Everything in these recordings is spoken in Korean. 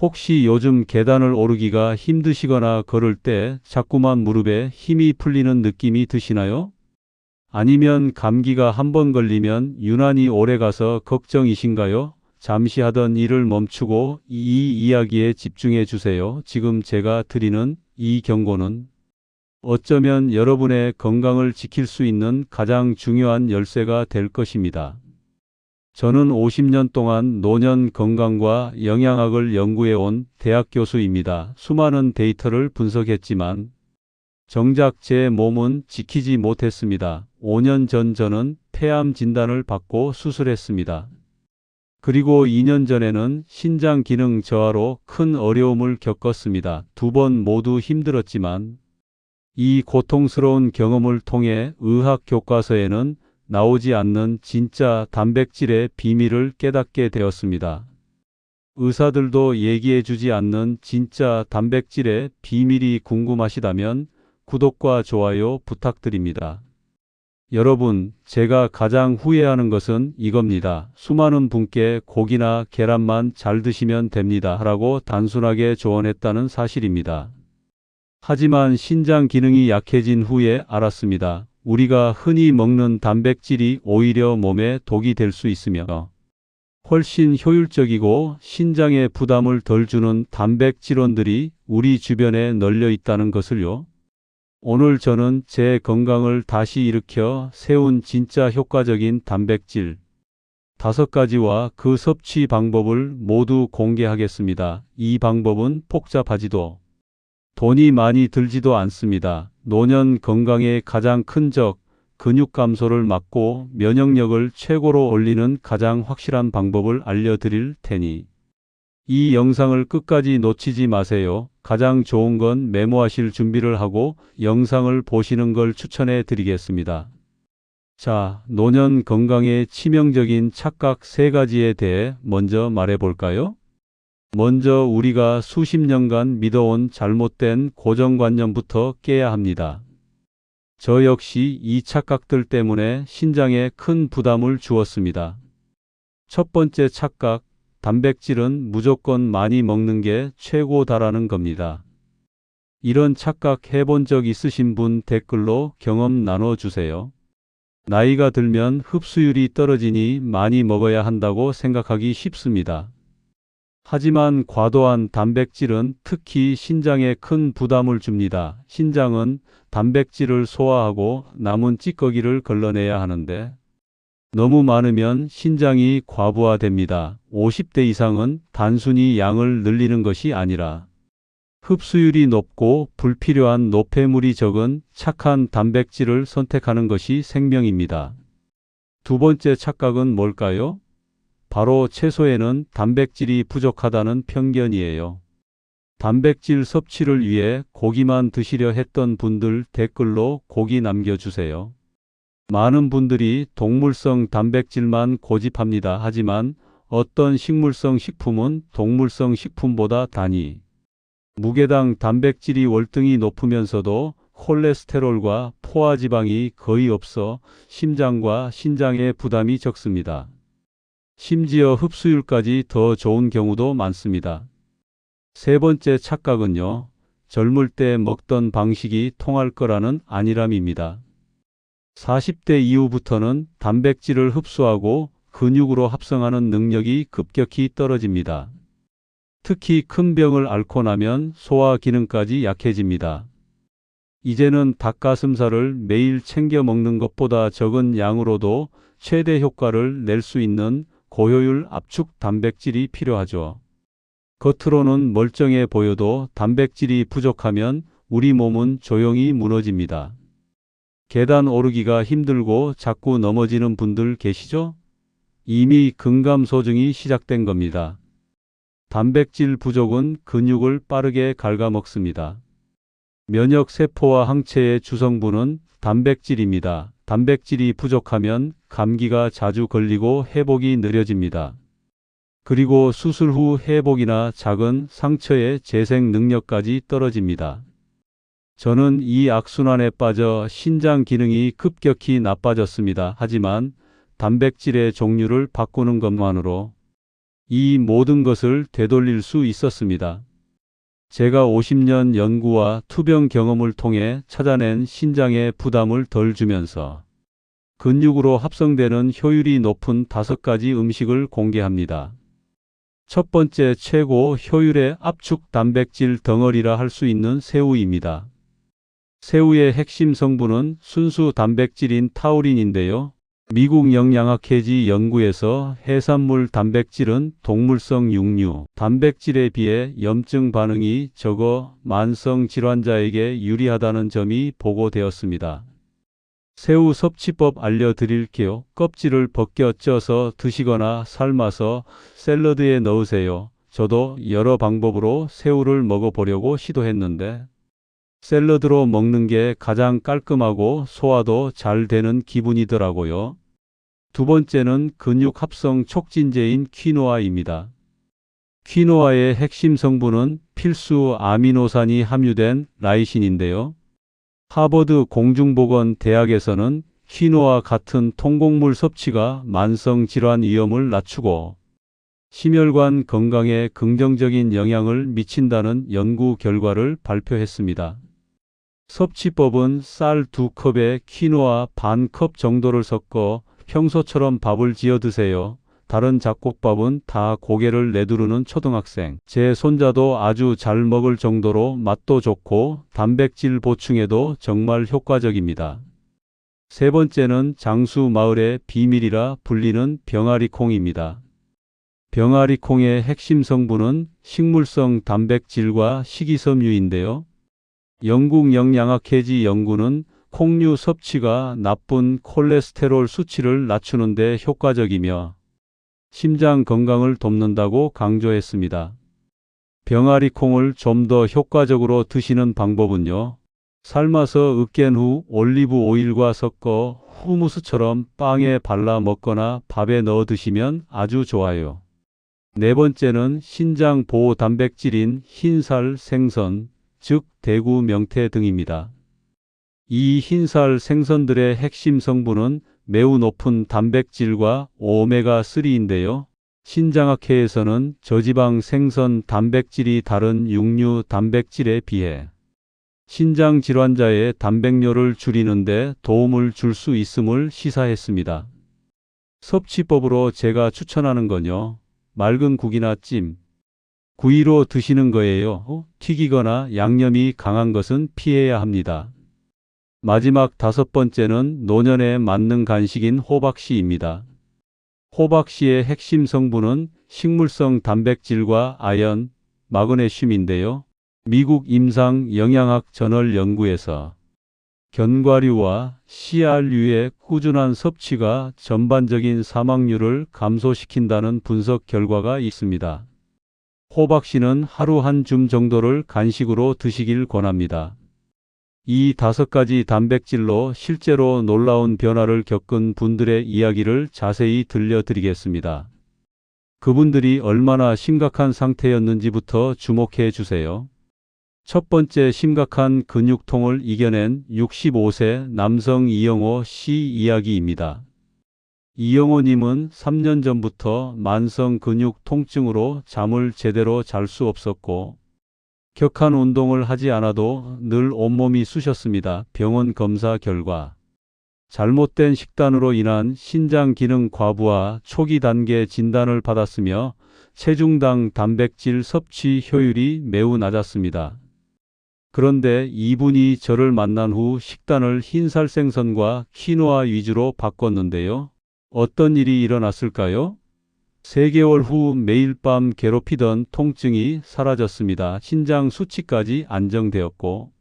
혹시 요즘 계단을 오르기가 힘드시거나 걸을 때 자꾸만 무릎에 힘이 풀리는 느낌이 드시나요? 아니면 감기가 한 번 걸리면 유난히 오래 가서 걱정이신가요? 잠시 하던 일을 멈추고 이 이야기에 집중해 주세요. 지금 제가 드리는 이 경고는 어쩌면 여러분의 건강을 지킬 수 있는 가장 중요한 열쇠가 될 것입니다. 저는 50년 동안 노년 건강과 영양학을 연구해 온 대학 교수입니다. 수많은 데이터를 분석했지만 정작 제 몸은 지키지 못했습니다. 5년 전 저는 폐암 진단을 받고 수술했습니다. 그리고 2년 전에는 신장 기능 저하로 큰 어려움을 겪었습니다. 두 번 모두 힘들었지만 이 고통스러운 경험을 통해 의학 교과서에는 나오지 않는 진짜 단백질의 비밀을 깨닫게 되었습니다. 의사들도 얘기해 주지 않는 진짜 단백질의 비밀이 궁금하시다면 구독과 좋아요 부탁드립니다. 여러분, 제가 가장 후회하는 것은 이겁니다. 수많은 분께 고기나 계란만 잘 드시면 됩니다. 라고 단순하게 조언했다는 사실입니다. 하지만 신장 기능이 약해진 후에 알았습니다. 우리가 흔히 먹는 단백질이 오히려 몸에 독이 될 수 있으며 훨씬 효율적이고 신장에 부담을 덜 주는 단백질원들이 우리 주변에 널려 있다는 것을요. 오늘 저는 제 건강을 다시 일으켜 세운 진짜 효과적인 단백질 다섯 가지와 그 섭취 방법을 모두 공개하겠습니다. 이 방법은 복잡하지도 돈이 많이 들지도 않습니다. 노년 건강의 가장 큰 적, 근육 감소를 막고 면역력을 최고로 올리는 가장 확실한 방법을 알려드릴 테니 이 영상을 끝까지 놓치지 마세요. 가장 좋은 건 메모하실 준비를 하고 영상을 보시는 걸 추천해 드리겠습니다. 자, 노년 건강의 치명적인 착각 세 가지에 대해 먼저 말해 볼까요? 먼저 우리가 수십 년간 믿어온 잘못된 고정관념부터 깨야 합니다. 저 역시 이 착각들 때문에 신장에 큰 부담을 주었습니다. 첫 번째 착각, 단백질은 무조건 많이 먹는 게 최고다라는 겁니다. 이런 착각 해본 적 있으신 분 댓글로 경험 나눠주세요. 나이가 들면 흡수율이 떨어지니 많이 먹어야 한다고 생각하기 쉽습니다. 하지만 과도한 단백질은 특히 신장에 큰 부담을 줍니다. 신장은 단백질을 소화하고 남은 찌꺼기를 걸러내야 하는데 너무 많으면 신장이 과부하됩니다. 50대 이상은 단순히 양을 늘리는 것이 아니라 흡수율이 높고 불필요한 노폐물이 적은 착한 단백질을 선택하는 것이 생명입니다. 두 번째 착각은 뭘까요? 바로 채소에는 단백질이 부족하다는 편견이에요. 단백질 섭취를 위해 고기만 드시려 했던 분들 댓글로 고기 남겨주세요. 많은 분들이 동물성 단백질만 고집합니다. 하지만 어떤 식물성 식품은 동물성 식품보다 단위, 무게당 단백질이 월등히 높으면서도 콜레스테롤과 포화지방이 거의 없어 심장과 신장의 부담이 적습니다. 심지어 흡수율까지 더 좋은 경우도 많습니다. 세 번째 착각은요. 젊을 때 먹던 방식이 통할 거라는 안일함입니다. 40대 이후부터는 단백질을 흡수하고 근육으로 합성하는 능력이 급격히 떨어집니다. 특히 큰 병을 앓고 나면 소화 기능까지 약해집니다. 이제는 닭가슴살을 매일 챙겨 먹는 것보다 적은 양으로도 최대 효과를 낼 수 있는 고효율 압축 단백질이 필요하죠. 겉으로는 멀쩡해 보여도 단백질이 부족하면 우리 몸은 조용히 무너집니다. 계단 오르기가 힘들고 자꾸 넘어지는 분들 계시죠? 이미 근감소증이 시작된 겁니다. 단백질 부족은 근육을 빠르게 갉아먹습니다. 면역세포와 항체의 주성분은 단백질입니다. 단백질이 부족하면 감기가 자주 걸리고 회복이 느려집니다. 그리고 수술 후 회복이나 작은 상처의 재생 능력까지 떨어집니다. 저는 이 악순환에 빠져 신장 기능이 급격히 나빠졌습니다. 하지만 단백질의 종류를 바꾸는 것만으로 이 모든 것을 되돌릴 수 있었습니다. 제가 50년 연구와 투병 경험을 통해 찾아낸 신장의 부담을 덜 주면서 근육으로 합성되는 효율이 높은 다섯 가지 음식을 공개합니다. 첫 번째 최고 효율의 압축 단백질 덩어리라 할 수 있는 새우입니다. 새우의 핵심 성분은 순수 단백질인 타우린인데요. 미국 영양학회지 연구에서 해산물 단백질은 동물성 육류 단백질에 비해 염증 반응이 적어 만성 질환자에게 유리하다는 점이 보고되었습니다. 새우 섭취법 알려드릴게요. 껍질을 벗겨 쪄서 드시거나 삶아서 샐러드에 넣으세요. 저도 여러 방법으로 새우를 먹어보려고 시도했는데 샐러드로 먹는 게 가장 깔끔하고 소화도 잘 되는 기분이더라고요. 두 번째는 근육 합성 촉진제인 퀴노아입니다. 퀴노아의 핵심 성분은 필수 아미노산이 함유된 라이신인데요. 하버드 공중보건대학에서는 퀴노아 같은 통곡물 섭취가 만성 질환 위험을 낮추고 심혈관 건강에 긍정적인 영향을 미친다는 연구 결과를 발표했습니다. 섭취법은 쌀두 컵에 퀴노아 반 컵 정도를 섞어 평소처럼 밥을 지어 드세요. 다른 잡곡밥은 다 고개를 내두르는 초등학생. 제 손자도 아주 잘 먹을 정도로 맛도 좋고 단백질 보충에도 정말 효과적입니다. 세 번째는 장수 마을의 비밀이라 불리는 병아리 콩입니다. 병아리 콩의 핵심 성분은 식물성 단백질과 식이섬유인데요. 영국 영양학 회지 연구는 콩류 섭취가 나쁜 콜레스테롤 수치를 낮추는 데 효과적이며 심장 건강을 돕는다고 강조했습니다. 병아리 콩을 좀 더 효과적으로 드시는 방법은요. 삶아서 으깬 후 올리브 오일과 섞어 후무스처럼 빵에 발라 먹거나 밥에 넣어 드시면 아주 좋아요. 네 번째는 신장 보호 단백질인 흰살 생선, 즉 대구 명태 등입니다. 이 흰살 생선들의 핵심 성분은 매우 높은 단백질과 오메가3인데요. 신장학회에서는 저지방 생선 단백질이 다른 육류 단백질에 비해 신장 질환자의 단백뇨를 줄이는데 도움을 줄 수 있음을 시사했습니다. 섭취법으로 제가 추천하는 건요. 맑은 국이나 찜, 구이로 드시는 거예요. 튀기거나 양념이 강한 것은 피해야 합니다. 마지막 다섯 번째는 노년에 맞는 간식인 호박씨입니다. 호박씨의 핵심 성분은 식물성 단백질과 아연, 마그네슘인데요. 미국 임상 영양학 저널 연구에서 견과류와 씨알류의 꾸준한 섭취가 전반적인 사망률을 감소시킨다는 분석 결과가 있습니다. 호박씨는 하루 한 줌 정도를 간식으로 드시길 권합니다. 이 다섯 가지 단백질로 실제로 놀라운 변화를 겪은 분들의 이야기를 자세히 들려드리겠습니다. 그분들이 얼마나 심각한 상태였는지부터 주목해 주세요. 첫 번째 심각한 근육통을 이겨낸 65세 남성 이영호 씨 이야기입니다. 이영호님은 3년 전부터 만성 근육 통증으로 잠을 제대로 잘 수 없었고 격한 운동을 하지 않아도 늘 온몸이 쑤셨습니다. 병원 검사 결과 잘못된 식단으로 인한 신장 기능 과부하 초기 단계 진단을 받았으며 체중당 단백질 섭취 효율이 매우 낮았습니다. 그런데 이분이 저를 만난 후 식단을 흰살 생선과 키노아 위주로 바꿨는데요. 어떤 일이 일어났을까요? 3개월 후 매일 밤 괴롭히던 통증이 사라졌습니다. 신장 수치까지 안정되었고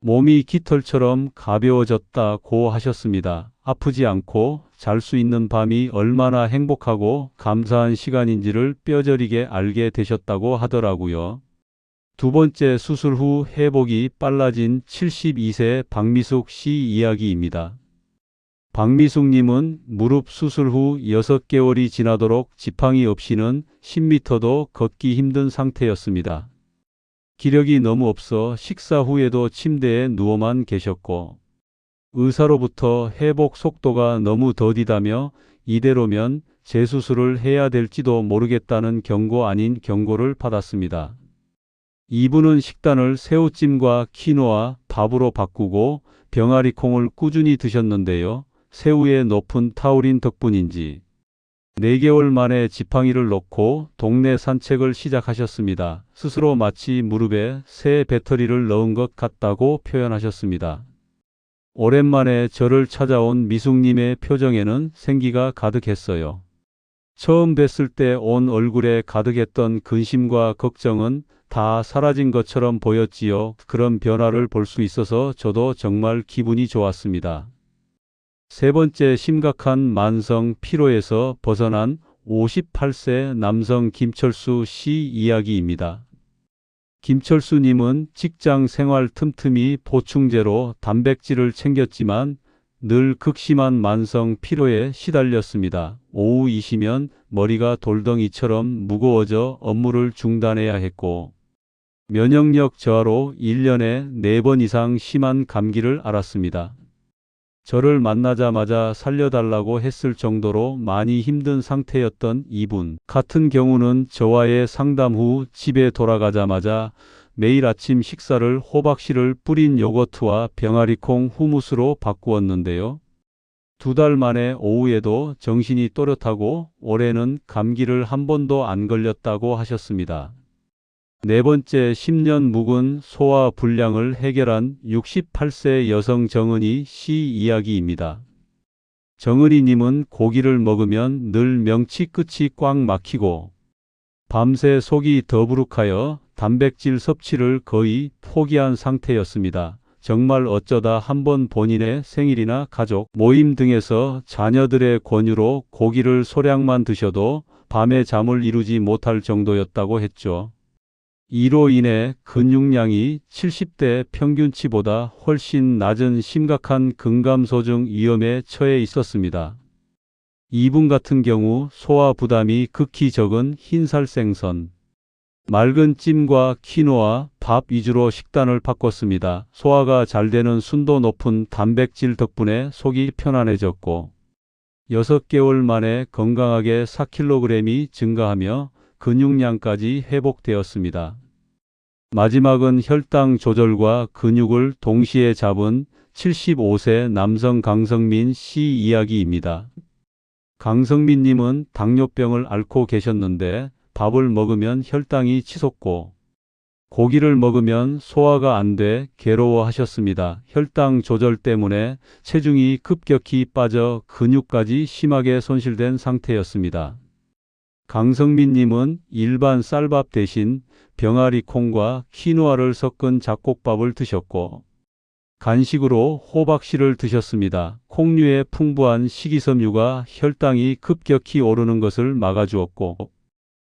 몸이 깃털처럼 가벼워졌다고 하셨습니다. 아프지 않고 잘 수 있는 밤이 얼마나 행복하고 감사한 시간인지를 뼈저리게 알게 되셨다고 하더라고요. 두 번째 수술 후 회복이 빨라진 72세 박미숙 씨 이야기입니다. 박미숙님은 무릎 수술 후 6개월이 지나도록 지팡이 없이는 10m도 걷기 힘든 상태였습니다. 기력이 너무 없어 식사 후에도 침대에 누워만 계셨고 의사로부터 회복 속도가 너무 더디다며 이대로면 재수술을 해야 될지도 모르겠다는 경고 아닌 경고를 받았습니다. 이분은 식단을 새우찜과 키노아, 밥으로 바꾸고 병아리 콩을 꾸준히 드셨는데요. 새우의 높은 타우린 덕분인지 4개월 만에 지팡이를 놓고 동네 산책을 시작하셨습니다. 스스로 마치 무릎에 새 배터리를 넣은 것 같다고 표현하셨습니다. 오랜만에 저를 찾아온 미숙님의 표정에는 생기가 가득했어요. 처음 뵀을 때 온 얼굴에 가득했던 근심과 걱정은 다 사라진 것처럼 보였지요. 그런 변화를 볼 수 있어서 저도 정말 기분이 좋았습니다. 세 번째 심각한 만성 피로에서 벗어난 58세 남성 김철수 씨 이야기입니다. 김철수님은 직장 생활 틈틈이 보충제로 단백질을 챙겼지만 늘 극심한 만성 피로에 시달렸습니다. 오후이시면 머리가 돌덩이처럼 무거워져 업무를 중단해야 했고 면역력 저하로 1년에 4번 이상 심한 감기를 앓았습니다. 저를 만나자마자 살려달라고 했을 정도로 많이 힘든 상태였던 이분. 같은 경우는 저와의 상담 후 집에 돌아가자마자 매일 아침 식사를 호박씨를 뿌린 요거트와 병아리콩 후무스로 바꾸었는데요. 두 달 만에 오후에도 정신이 또렷하고 올해는 감기를 한 번도 안 걸렸다고 하셨습니다. 네 번째 10년 묵은 소화 불량을 해결한 68세 여성 정은희 씨 이야기입니다. 정은희님은 고기를 먹으면 늘 명치 끝이 꽉 막히고 밤새 속이 더부룩하여 단백질 섭취를 거의 포기한 상태였습니다. 정말 어쩌다 한번 본인의 생일이나 가족 모임 등에서 자녀들의 권유로 고기를 소량만 드셔도 밤에 잠을 이루지 못할 정도였다고 했죠. 이로 인해 근육량이 70대 평균치보다 훨씬 낮은 심각한 근감소증 위험에 처해 있었습니다. 이분 같은 경우 소화 부담이 극히 적은 흰살 생선, 맑은 찜과 키노아, 밥 위주로 식단을 바꿨습니다. 소화가 잘 되는 순도 높은 단백질 덕분에 속이 편안해졌고 6개월 만에 건강하게 4kg이 증가하며 근육량까지 회복되었습니다. 마지막은 혈당 조절과 근육을 동시에 잡은 75세 남성 강성민 씨 이야기입니다. 강성민 님은 당뇨병을 앓고 계셨는데 밥을 먹으면 혈당이 치솟고 고기를 먹으면 소화가 안 돼 괴로워하셨습니다. 혈당 조절 때문에 체중이 급격히 빠져 근육까지 심하게 손실된 상태였습니다. 강성민님은 일반 쌀밥 대신 병아리 콩과 키누아를 섞은 잡곡밥을 드셨고 간식으로 호박씨를 드셨습니다. 콩류의 풍부한 식이섬유가 혈당이 급격히 오르는 것을 막아주었고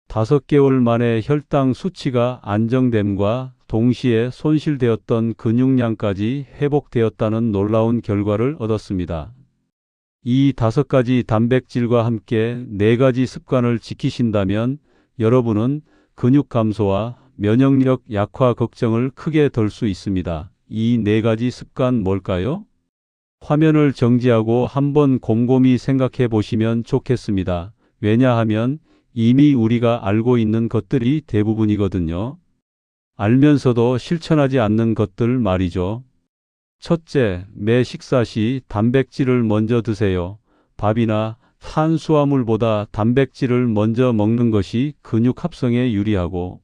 다섯 개월 만에 혈당 수치가 안정됨과 동시에 손실되었던 근육량까지 회복되었다는 놀라운 결과를 얻었습니다. 이 다섯 가지 단백질과 함께 네 가지 습관을 지키신다면 여러분은 근육 감소와 면역력 약화 걱정을 크게 덜 수 있습니다. 이 네 가지 습관 뭘까요? 화면을 정지하고 한번 곰곰이 생각해 보시면 좋겠습니다. 왜냐하면 이미 우리가 알고 있는 것들이 대부분이거든요. 알면서도 실천하지 않는 것들 말이죠. 첫째, 매 식사 시 단백질을 먼저 드세요. 밥이나 탄수화물보다 단백질을 먼저 먹는 것이 근육 합성에 유리하고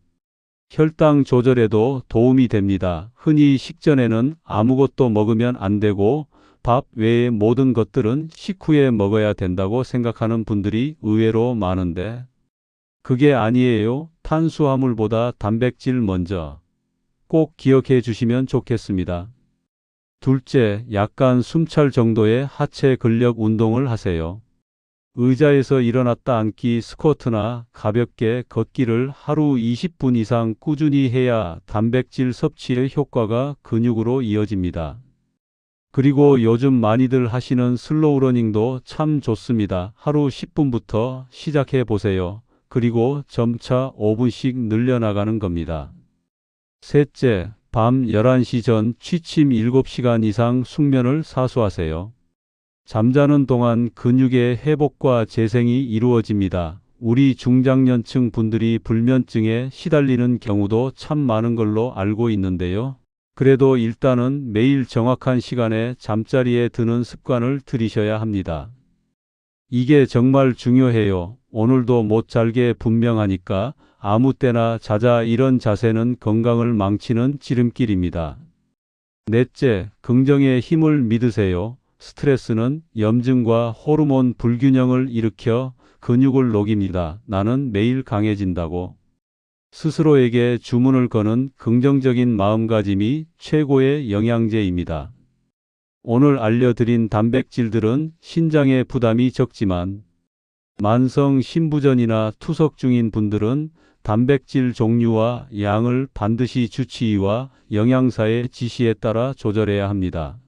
혈당 조절에도 도움이 됩니다. 흔히 식전에는 아무것도 먹으면 안 되고 밥 외의 모든 것들은 식후에 먹어야 된다고 생각하는 분들이 의외로 많은데 그게 아니에요. 탄수화물보다 단백질 먼저 꼭 기억해 주시면 좋겠습니다. 둘째, 약간 숨찰 정도의 하체 근력 운동을 하세요. 의자에서 일어났다 앉기 스쿼트나 가볍게 걷기를 하루 20분 이상 꾸준히 해야 단백질 섭취의 효과가 근육으로 이어집니다. 그리고 요즘 많이들 하시는 슬로우 러닝도 참 좋습니다. 하루 10분부터 시작해 보세요. 그리고 점차 5분씩 늘려나가는 겁니다. 셋째, 밤 11시 전 취침 7시간 이상 숙면을 사수하세요. 잠자는 동안 근육의 회복과 재생이 이루어집니다. 우리 중장년층 분들이 불면증에 시달리는 경우도 참 많은 걸로 알고 있는데요. 그래도 일단은 매일 정확한 시간에 잠자리에 드는 습관을 들이셔야 합니다. 이게 정말 중요해요. 오늘도 못 잘게 분명하니까 아무 때나 자자 이런 자세는 건강을 망치는 지름길입니다. 넷째, 긍정의 힘을 믿으세요. 스트레스는 염증과 호르몬 불균형을 일으켜 근육을 녹입니다. 나는 매일 강해진다고. 스스로에게 주문을 거는 긍정적인 마음가짐이 최고의 영양제입니다. 오늘 알려드린 단백질들은 신장에 부담이 적지만 만성 신부전이나 투석 중인 분들은 단백질 종류와 양을 반드시 주치의와 영양사의 지시에 따라 조절해야 합니다.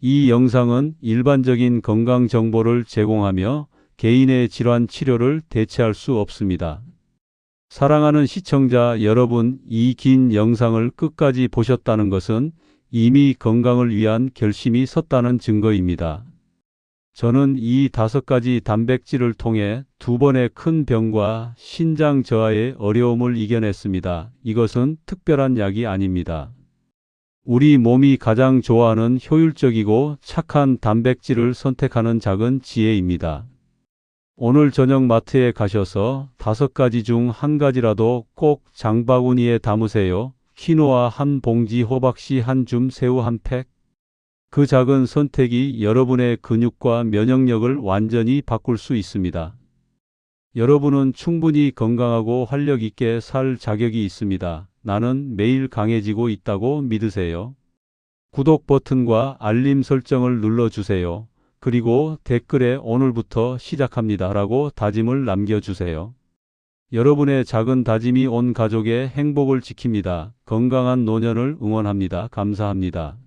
이 영상은 일반적인 건강 정보를 제공하며 개인의 질환 치료를 대체할 수 없습니다. 사랑하는 시청자 여러분, 이 긴 영상을 끝까지 보셨다는 것은 이미 건강을 위한 결심이 섰다는 증거입니다. 저는 이 다섯 가지 단백질을 통해 두 번의 큰 병과 신장 저하의 어려움을 이겨냈습니다. 이것은 특별한 약이 아닙니다. 우리 몸이 가장 좋아하는 효율적이고 착한 단백질을 선택하는 작은 지혜입니다. 오늘 저녁 마트에 가셔서 다섯 가지 중 한 가지라도 꼭 장바구니에 담으세요. 키노아 한 봉지, 호박씨 한 줌, 새우 한 팩. 그 작은 선택이 여러분의 근육과 면역력을 완전히 바꿀 수 있습니다. 여러분은 충분히 건강하고 활력 있게 살 자격이 있습니다. 나는 매일 강해지고 있다고 믿으세요. 구독 버튼과 알림 설정을 눌러주세요. 그리고 댓글에 오늘부터 시작합니다 라고 다짐을 남겨주세요. 여러분의 작은 다짐이 온 가족의 행복을 지킵니다. 건강한 노년을 응원합니다. 감사합니다.